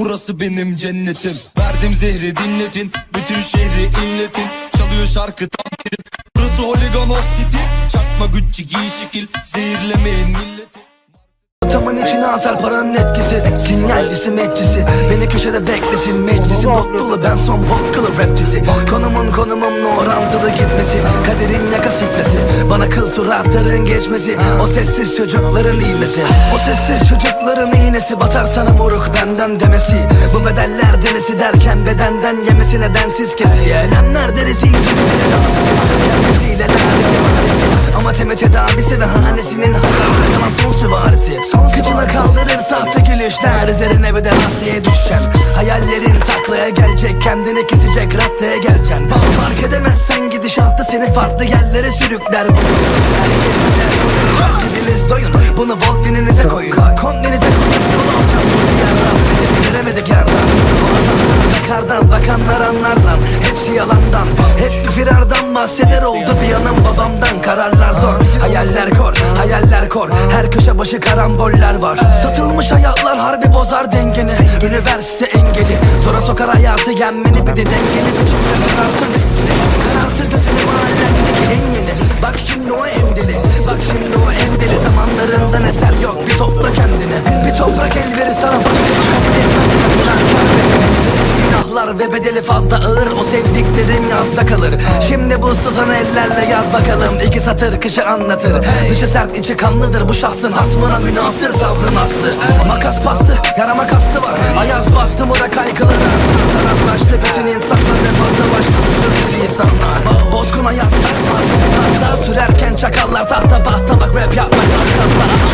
Burası benim cennetim. Verdim zehri dinletin. Bütün şehri inletin. Çalıyor şarkı tam trip Burası Holigan of City. Çakma Gucci giy şekil. Zehirlemeyin milleti. Tamın içine atar paranın etkisi. Sinyalcisi meclisi Beni köşede beklesin Meclisim bok dolu ben son bok kılı rapçisi Konumun konumumla orantılı gitmesi. Kaderin yaka sikmesi. Bana kıl suratların geçmesi. O sessiz çocukların iğmesi O sessiz çocukların iğnesi. Batar sana moruk benden demesi. Bu bedeller denesi derken bedenden yemesi nedensiz kesi. Elemler derisi Kendisiyle ama teme tedavisi ve hanesinin hasarına kalan son süvarisi. Kıçına kaldırır sahte gülüşler. Üzerine bir de raddeye düşeceksin Hayallerin taklaya gelecek Kendini kesecek raddeye geleceksin Fark edemezsen gidişatı seni farklı yerlere sürükler. Hepiniz doyun Bunu volt bininize koyun Kombinize koyun Yol alacağım. Bu yerden Bedeli göremedik yerden Kardan bakanlar anlardan Hepsi yalandan. Hep firardan bahseder oldu bir yanım babamdan. Kararlar zor Hayaller kor Hayaller kor Her köşe başı karamboller var. Satılmış hayatlar harbi bozar dengeni. Üniversite engeli. Zora sokar hayatı yenmeni. Bir de dengeli biçimde karartır dengeni Karartır gözünü mahallendeki en yeni Bak şimdi o en ve bedeli fazla ağır. O sevdiklerin yazda kalır. Şimdi bu tutan ellerle yaz bakalım. İki satır kışı anlatır. Dışı sert içi kanlıdır. Bu şahsın hasmına münasır tavrın astı. Makas bastı yarama kastı var. Ayaz bastı mı da kaykılır Taraflaştı bütün insanlar ve fazlalaştı Sürgün insanlar. Bozgun hayatlar Tahtalar sürerken çakallar tahta bahta bak rap yapmak Tahtalar